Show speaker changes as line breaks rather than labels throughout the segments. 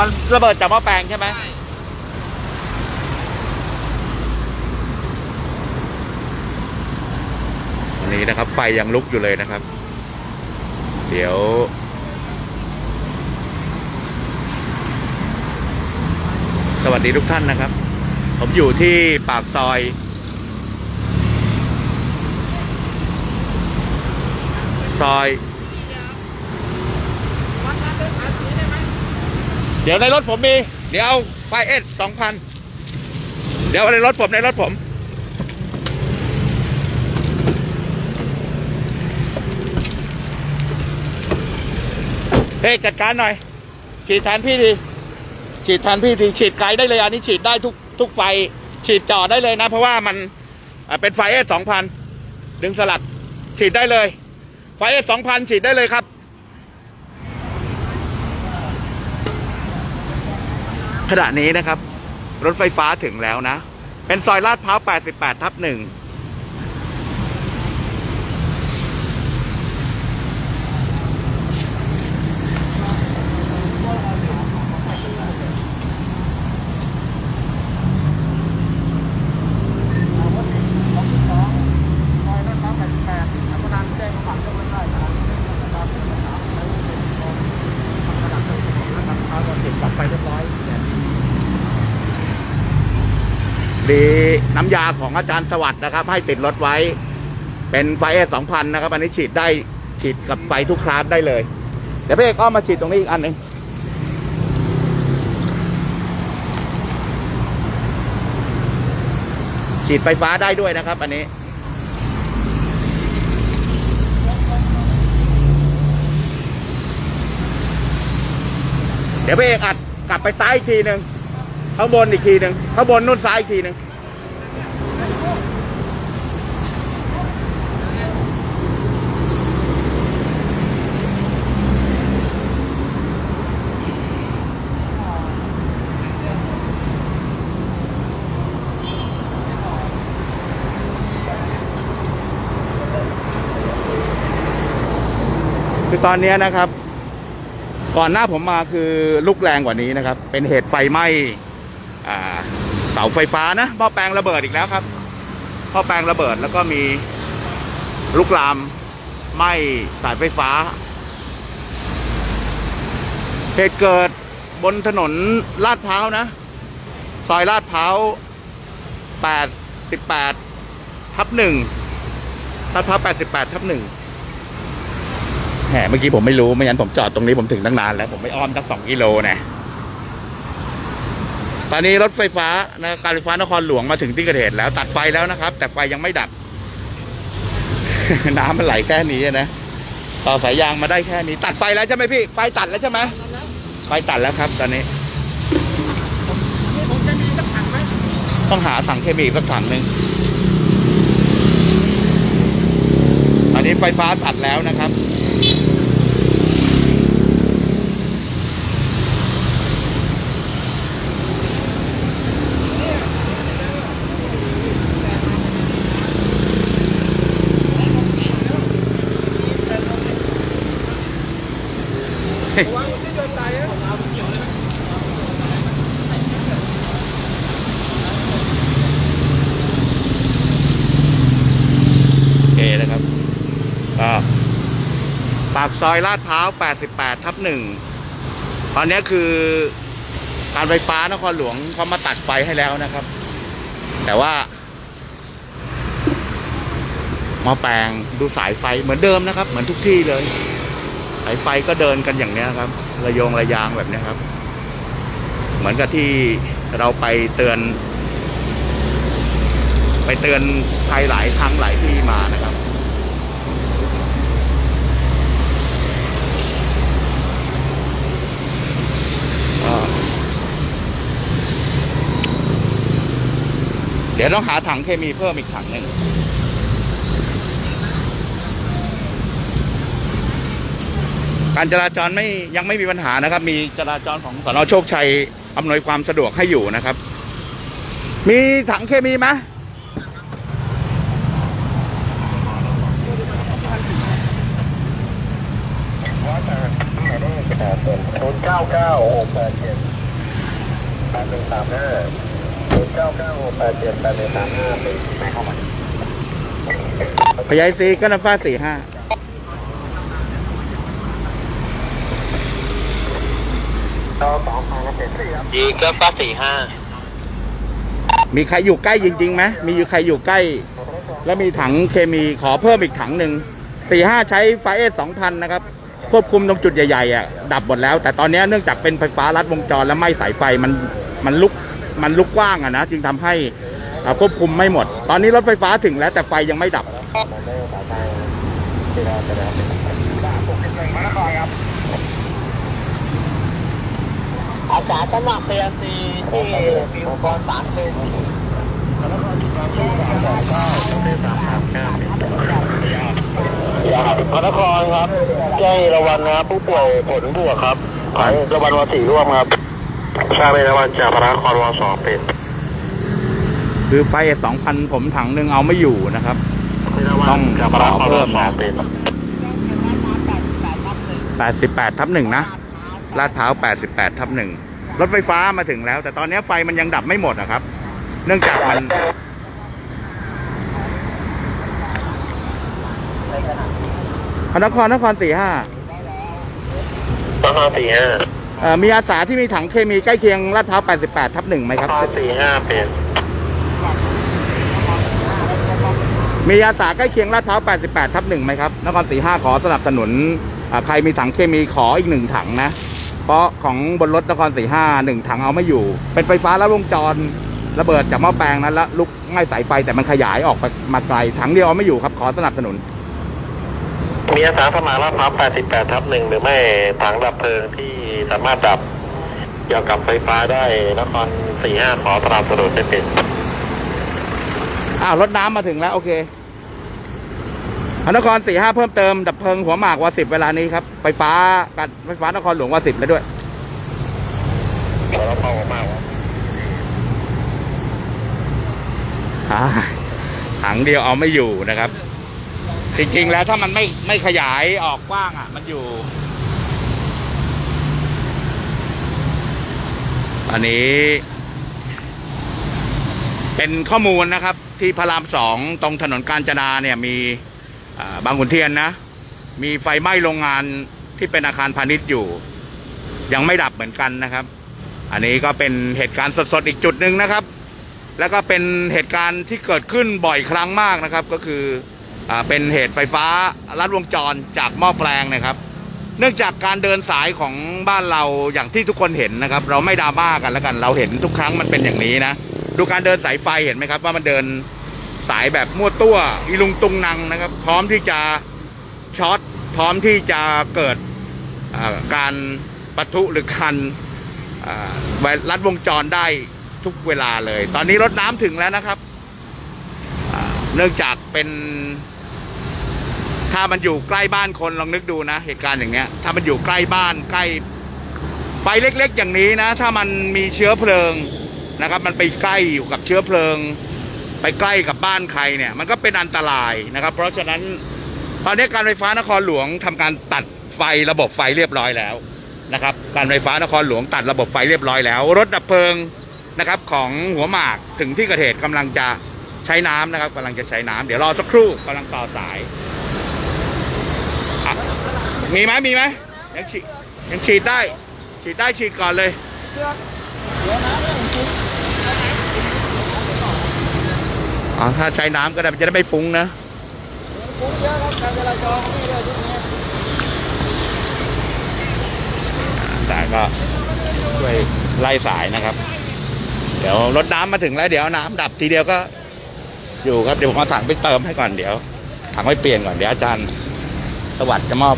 มันระเบิดจากหม้อแปลงใช่ไหม
ใช่
อันนี้นะครับ ไฟยังลุกอยู่เลยนะครับ เดี๋ยว สวัสดีทุกท่านนะครับ ผมอยู่ที่ปากซอยซอย
วั เดี๋ย
วในรถผมมี เดี๋ยวไฟเอสสองพันเดี๋ยวในรถผมในรถผม เฮ้จัดการหน่อย ฉีดแทนพี่ดี ฉีดแทนพี่ทีฉีดไกลได้เลยอันนี้ฉีดได้ทุกทุกไฟ ฉีดจ่อได้เลยนะ เพราะว่ามันเป็นไฟเอสสองพันดึงสลัดฉีดได้เลย ไฟเอสสองพันฉีดได้เลยครับ ขณะนี้นะครับ รถไฟฟ้าถึงแล้วนะ เป็นซอยลาดพร้าว 88 ทับหนึ่ง
ซอยลาดพร้าว88ธรรมดาแจ้งมาบัตรก็ไม่ได้นะครับนะครับใช้เป็นของธรรมดาเป็นของนะครับเอาเราติดกลับไปเรียบร้อยแต่
มี น้ำยาของอาจารย์สวัสด์นะครับ ให้ติดรถไว้ เป็นไฟเอส2,000นะครับ อันนี้ฉีดได้ฉีดกับไฟทุกคลาสได้เลย เดี๋ยวพี่เอกอ้อมมาฉีดตรงนี้อีกอันหนึ่งฉีดไฟฟ้าได้ด้วยนะครับ อันนี้ เดี๋ยวพี่เอกอัดกลับไปซ้ายอีกทีหนึ่งข้างบนอีกทีหนึ่งข้างบนนู่นซ้ายอีกทีหนึ่ง ตอนนี้นะครับ ก่อนหน้าผมมาคือลุกแรงกว่านี้นะครับ เป็นเหตุไฟไหม้เสาไฟฟ้านะหม้อแปลงระเบิดอีกแล้วครับหม้อแปลงระเบิดแล้วก็มีลุกลามไหม้สายไฟฟ้า เหตุเกิดบนถนนลาดพร้าวนะ ซอยลาดพร้าว88ทับหนึ่งลาดพร้าว88ทับหนึ่ง แหมเมื่อกี้ผมไม่รู้ ไม่งั้นผมจอดตรงนี้ผมถึงตั้งนานแล้ว ผมไม่อ้อมตั้งสองกิโลนะตอนนี้รถไฟฟ้านะการไฟฟ้านครหลวงมาถึงที่เกิดเหตุแล้ว ตัดไฟแล้วนะครับ แต่ไฟยังไม่ดับ น้ำมันไหลแค่นี้นะต่อสายยางมาได้แค่นี้ ตัดไฟแล้วใช่ไหมพี่ ไฟตัดแล้วใช่ไหมไฟตัดแล้วครับ ตอนนี้
นี่ผมจะมีสักถังไหม
ต้องหาถังเคมีสักถังหนึ่งตอนนี้ไฟฟ้าตัดแล้วนะครับ
วางอยู่ที่เดินใจนะเอาเกี่ยวเลย
โอเคนะครับก็ ปากซอยลาดพร้าว 88 ทับหนึ่ง ตอนนี้คือการไฟฟ้านครหลวงเขามาตัดไฟให้แล้วนะครับ แต่ว่ามาแปลงดูสายไฟเหมือนเดิมนะครับ เหมือนทุกที่เลย สายไฟก็เดินกันอย่างนี้ครับ ระยงระยางแบบนี้ครับ เหมือนกับที่เราไปเตือน ไปเตือนใครหลายครั้งหลายที่มานะครับ ดี๋ยวต้องหาถังเคมีเพิ่มอีกถังหนึ่งการจราจรไม่ยังไม่มีปัญหานะครับ มีจราจรของสนโชคชัยอำนวยความสะดวกให้อยู่นะครับ มีถังเคมีไหม
ต่ศูนย์เก้าเก้าหกแปดเจ็ดแปดหนึ่งสามห้า เก้าเก้าหกแปดเจ็ดแปดหนึ่งสามห้าเป็นแม่เข้ามา
พยายซีก็น้ำฟ้าสี่ห้า
ต่อสองพันละเป็นสี่ครับ
ดีก็ฟ้าสี่ห้า
มีใครอยู่ใกล้จริงๆไหมมีอยู่ใครอยู่ใกล้ แล้วมีถังเคมีขอเพิ่มอีกถังหนึ่งสี่ห้าใช้ไฟเอสสองพันนะครับ ควบคุมตรงจุดใหญ่ๆอะดับหมดแล้ว แต่ตอนนี้เนื่องจากเป็นไฟฟ้ารัดวงจรและไหม้สายไฟมันมันลุก มันลุกกว้างอะนะจึงทำให้อ่าควบคุมไม่หมด ตอนนี้รถไฟฟ้าถึงแล้วแต่ไฟยังไม่ดับ
อาสาสมัครเพียซีที่มีอุปกรณ์สารเคมี
พระนครครับแจ้งระวันนะครับผู้ป่วยผลบวกครับขอให้ระวันวสี่ร่วมครับ ทราบไหมระวันจากพระนครวสองเป็น
คือไฟสองพันผมถังหนึ่งเอาไม่อยู่นะครับ ต้อง
จากพระนครว
เพิ่ม
สอ
นะ
งเป็น
แปดสิบแปดทับหนึ่งนะ ลาดพร้าวแปดสิบแปดทับหนึ่ง รถไฟฟ้ามาถึงแล้ว แต่ตอนนี้ไฟมันยังดับไม่หมดนะครับ เนื่องจากมันพระนครนครสี่ห้า
นครสี่ห้า
เอ่อมีอาสาที่มีถังเคมีใกล้เคียงลาดพร้าว 88 ทับหนึ่งไหม
น
ครับ
ครสี่ห้าเป็น
มีอาสาใกล้เคียงลาดพร้าว 88 ทับหนึ่งไหมครับ นครสี่ห้าขอสนับสนุนอ่าใครมีถังเคมีขออีกหนึ่งถังนะ เพราะของบนรถนครสี่ห้าหนึ่งถังเอาไม่อยู่ เป็นไฟฟ้าแล้ววงจรระเบิดจากหม้อแปลงนั้นแล้วลุกไหม้สายไฟแต่มันขยายออกไปมาไกลถังเดียวเอาไม่อยู่ครับขอสนับสนุน
มีอาสาสมัครลาดพร้าว88 ทับหนึ่งหรือไม่ถังดับเพลิงที่ สามารถดับเกี่ยวกับไฟฟ้าได้นครสี่ห้าขอสนับสนุนเป็น
อ้าวรถน้ำมาถึงแล้วโอเคพระนครสี่ห้าเพิ่มเติมดับเพลิงหัวหมากว่าสิบเวลานี้ครับไฟฟ้าการไฟฟ้านครหลวงว่าสิบแล้วด้วย
ขอรับเป้ามากครับ
อ่าถังเดียวเอาไม่อยู่นะครับ จริงๆแล้วถ้ามันไม่ไม่ขยายออกกว้างอะ มันอยู่ อันนี้ เป็นข้อมูลนะครับ ที่พระรามสองตรงถนนกาญจนาเนี่ยมีบางขุนเทียนนะ มีไฟไหม้โรงงานที่เป็นอาคารพาณิชย์อยู่ ยังไม่ดับเหมือนกันนะครับ อันนี้ก็เป็นเหตุการณ์สดๆอีกจุดหนึ่งนะครับ แล้วก็เป็นเหตุการณ์ที่เกิดขึ้นบ่อยครั้งมากนะครับ ก็คืออเป็นเหตุไฟฟ้าลัดวงจรจากหม้อแปลงนะครับ เนื่องจากการเดินสายของบ้านเราอย่างที่ทุกคนเห็นนะครับ เราไม่ดราม่ากันแล้วกัน เราเห็นทุกครั้งมันเป็นอย่างนี้นะดูการเดินสายไฟเห็นไหมครับ ว่ามันเดินสายแบบมั่วตัวอีลุงตุงนังนะครับ พร้อมที่จะช็อตพร้อมที่จะเกิดการปะทุหรือการอ่าลัดวงจรได้ทุกเวลาเลย ตอนนี้รถน้ำถึงแล้วนะครับ เนื่องจากเป็น ถ้ามันอยู่ใกล้บ้านคนลองนึกดูนะ เหตุการณ์อย่างเงี้ย ถ้ามันอยู่ใกล้บ้านใกล้ไฟเล็ก ๆ อย่างนี้นะ ถ้ามันมีเชื้อเพลิงนะครับ มันไปใกล้อยู่กับเชื้อเพลิง ไปใกล้กับบ้านใครเนี่ย มันก็เป็นอันตรายนะครับ เพราะฉะนั้นตอนนี้การไฟฟ้านครหลวงทำการตัดไฟระบบไฟเรียบร้อยแล้วนะครับ การไฟฟ้านครหลวงตัดระบบไฟเรียบร้อยแล้ว รถดับเพลิงนะครับของหัวหมากถึงที่เกิดเหตุกำลังจะใช้น้ำนะครับกำลังจะใช้น้ำเดี๋ยวรอสักครู่กำลังต่อสาย มีไหมมีไหมยังฉีดยังฉีดได้ ฉีดได้ฉีดก่อนเลยอ๋อถ้าใช้น้ำก็ได้จะได้ไม่ฟุ้งนะแต่ก็ช่วยไล่สายนะครับ เดี๋ยวรถน้ำมาถึงแล้วเดี๋ยวน้ำดับทีเดียวก็อยู่ครับเดี๋ยวผมเอาถังไปเติมให้ก่อนเดี๋ยวถังไปเปลี่ยนก่อนเดี๋ยวอาจารย์สวัสดิ์จะมอบ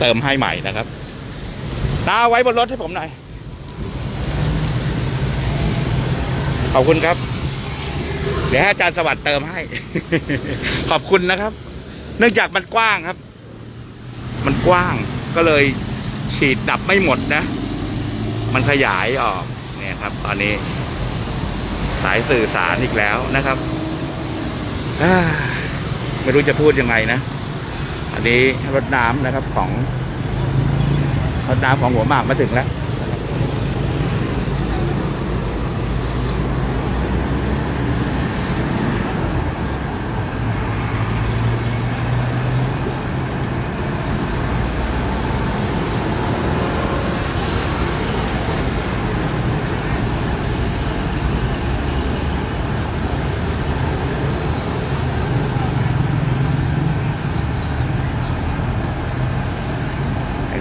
เติมให้ใหม่นะครับน้าเอาไว้บนรถให้ผมหน่อย ขอบคุณครับ เดี๋ยวให้อาจารย์สวัสดิ์เติมให้ ขอบคุณนะครับ เนื่องจากมันกว้างครับ มันกว้างก็เลยฉีดดับไม่หมดนะ มันขยายออกเนี่ยครับ ตอนนี้ สายสื่อสารอีกแล้วนะครับไม่รู้จะพูดยังไงนะ อันนี้รถน้ำนะครับของรถน้ำของหัวหมากมาถึงแล้ว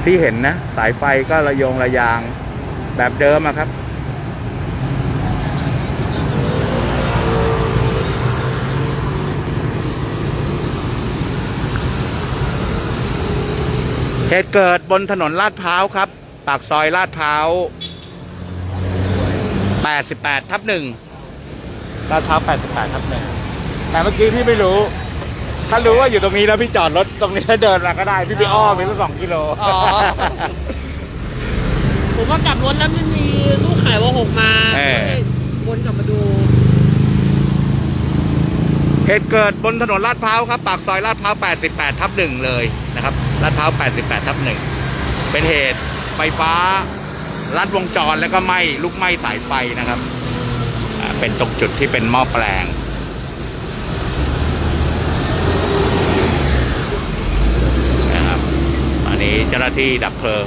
ที่เห็นนะ สายไฟก็ระยงระยางแบบเดิมอะครับ เหตุเกิดบนถนนลาดพร้าวครับ ปากซอยลาดพร้าว 88 ทับหนึ่งลาดพร้าว 88 ทับหนึ่งแต่เมื่อกี้พี่ไม่รู้ ถ้ารู้ว่าอยู่ตรงนี้แล้วพี่จอดรถตรงนี้แล้วเดินมาก็ได้ พี่ไปอ้อมไปสักสองกิโล
อ๋อ ผมว่ากลับรถแล้วไม่มีลูกไข่ว่าหกมา
เออ
วนกลับมาดู
เหตุเกิดบนถนนลาดพร้าวครับ ปากซอยลาดพร้าว 88 ทับหนึ่งเลยนะครับลาดพร้าว 88 ทับหนึ่งเป็นเหตุไฟฟ้าลัดวงจรแล้วก็ไหม้ลุกไหม้สายไฟนะครับอ่าเป็นตรงจุดที่เป็นหม้อแปลง นะครับตอนนี้เจ้าหน้า ที่ดับเพลิง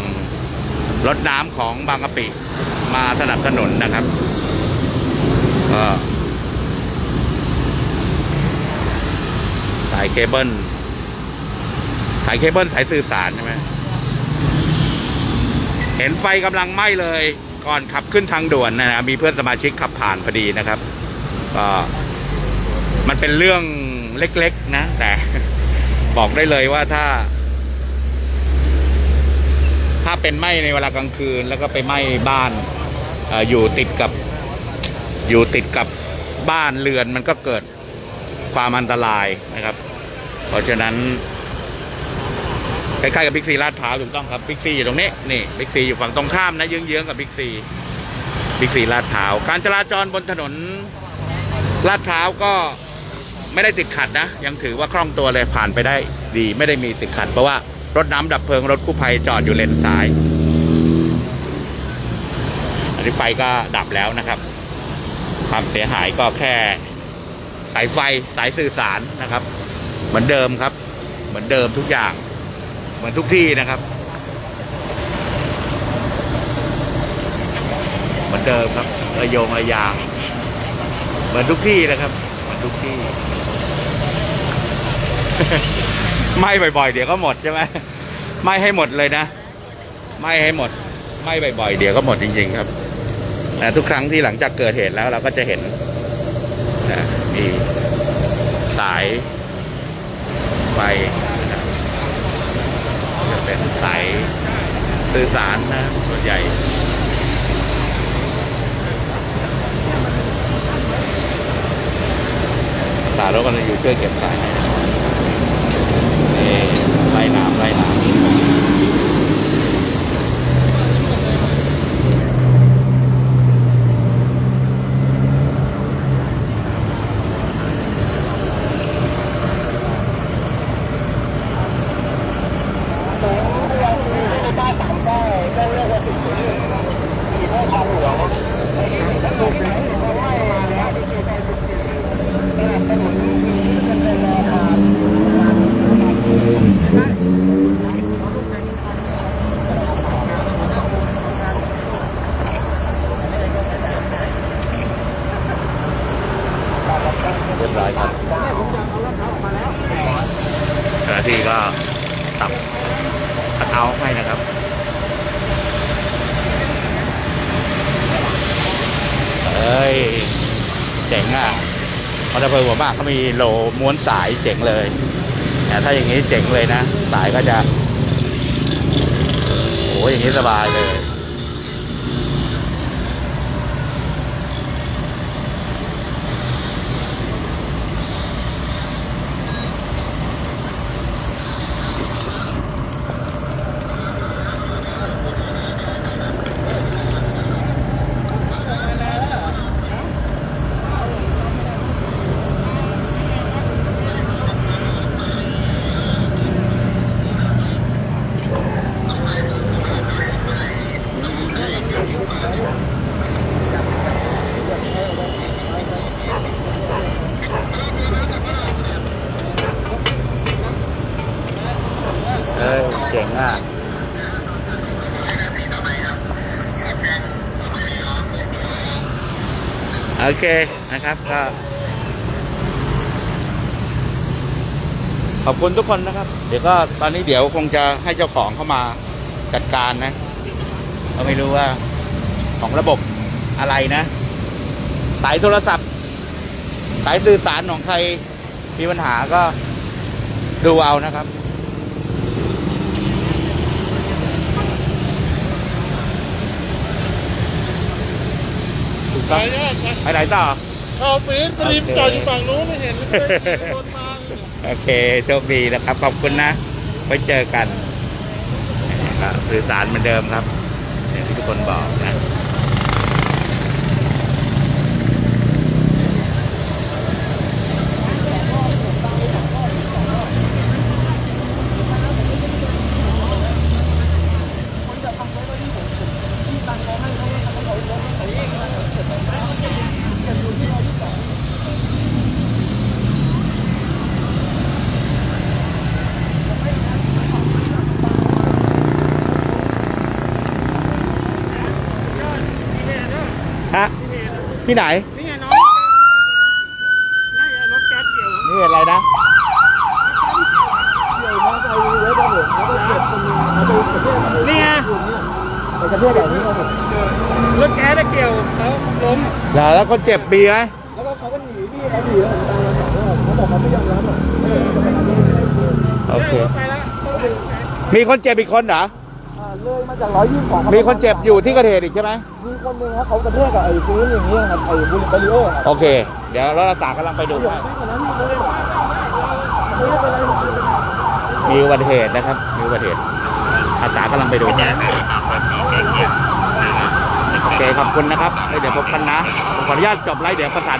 รถน้ำของบางกะปิมาสนับสนุนนะครับก็สายเคเบิลสายเคเบิลสายสื่อสารใช่ไหมเห็นไฟกำลังไหม้เลยก่อนขับขึ้นทางด่วนนะนะมีเพื่อนสมาชิกขับผ่านพอดีนะครับก็มันเป็นเรื่องเล็ก ๆ นะ แต่บอกได้เลยว่าถ้า ถ้าเป็นไหม้ในเวลากลางคืน แล้วก็ไปไหม้บ้านอออยู่ติดกับอยู่ติดกับบ้านเรือนมันก็เกิดความอันตรายนะครับ เพราะฉะนั้นใกล้ๆกับบิ๊กซีลาดพร้าวถูกต้องครับบิ๊กซีอยู่ตรงนี้นี่บิ๊กซีอยู่ฝั่งตรงข้ามนะเยื้องๆกับบิ๊กซีบิ๊กซีลาดพร้าวการจราจรบนถนนลาดพร้าวก็ไม่ได้ติดขัดนะ ยังถือว่าคล่องตัวเลยผ่านไปได้ดี ไม่ได้มีติดขัดเพราะว่า รถน้ำดับเพลิงรถกู้ภัยจอดอยู่เลนซ้าย อันนี้ไฟก็ดับแล้วนะครับ ความเสียหายก็แค่สายไฟสายสื่อสารนะครับ เหมือนเดิมครับ เหมือนเดิมทุกอย่าง เหมือนทุกที่นะครับ เหมือนเดิมครับระยงระยาง เหมือนทุกที่นะครับ เหมือนทุกที่ ไหม่บ่อยๆ เดี๋ยวก็หมดใช่ไหมไหม่ให้หมดเลยนะไหม่ให้หมดไหม่บ่อยๆ เดี๋ยวก็หมดจริง ๆ ครับแต่ทุกครั้งที่หลังจากเกิดเหตุแล้วเราก็จะเห็นนะมีสายไฟนะจะเป็นสายสื่อสารนะส่วนใหญ่สายรถกำลังอยู่ช่วยเก็บสาย ไล่ ร้อยครับเจ้าหน้าที่ก็ตับคัดเอาให้นะครับเอ้ยเจ๋งอะมอเตอร์เพลิงหัวมากเขามีโลม้วนสายเจ๋งเลยแต่ถ้าอย่างนี้เจ๋งเลยนะ สายก็จะโอ้ยอย่างนี้สบายเลย จ๋งอะโอเคนะครับก็ขอบคุณทุกคนนะครับ เดี๋ยวก็ตอนนี้เดี๋ยวคงจะให้เจ้าของเข้ามาจัดการนะเราไม่รู้ว่าของระบบอะไรนะ สายโทรศัพท์ สายสื่อสารของใครมีปัญหาก็ดูเอานะครับ
ไปเนี่ย
ไปไหนต่อ
เอาปีนสลิมจอดอยู่ฝั่งนู้นไม่เห็นเลยรถมา
โอเคโชคดีนะครับขอบคุณนะไว้เจอกันก็สื่อสารเหมือนเดิมครับอย่างที่ทุกคนบอกนะ ฮะ ที่ไหน
นี่ไงน้องน่าจะรถแก๊สเกี่ยว
นี่อะไรนะ
นี่ไง
ไปกระเทศแบบนี้ครับผม
รถแก๊สเกี่ยวเขาล้ม
แล้วแล้วคนเจ็บมีไหม
แล้วก็เขาก็หนีพี่เขาหนีแล้วผมตามมาบอกว่าเขาบอกเขาไม่ยอมรับหรอกเออจะไปทำยังไง
โอเค
ไปแล้ว
มีคนเจ็บอีกคนเหรอ
อ่า เลยมาจากร้อยยี่สิบสอง
มีคนเจ็บอยู่ที่เกระเทศอีกใช่ไหม
มีคนหนึ่งครับเขากระเทศกับไอ้พื้นอย่างเงี้ยครับไอ้บุลเบริโอครับ
โอเค เดี๋ยวรถอาสากำลังไปดูให้
ที่วันนั้นไม่ได้บอกไม่ได้เป็นไรหรอก
มีอุบัติเหตุนะครับ มีอุบัติเหตุอาสากำลังไปดูให้โอเคขอบคุณนะครับแล้วเดี๋ยวพบกันนะผมขออนุญาตจบไลฟ์เดี๋ยวประสาน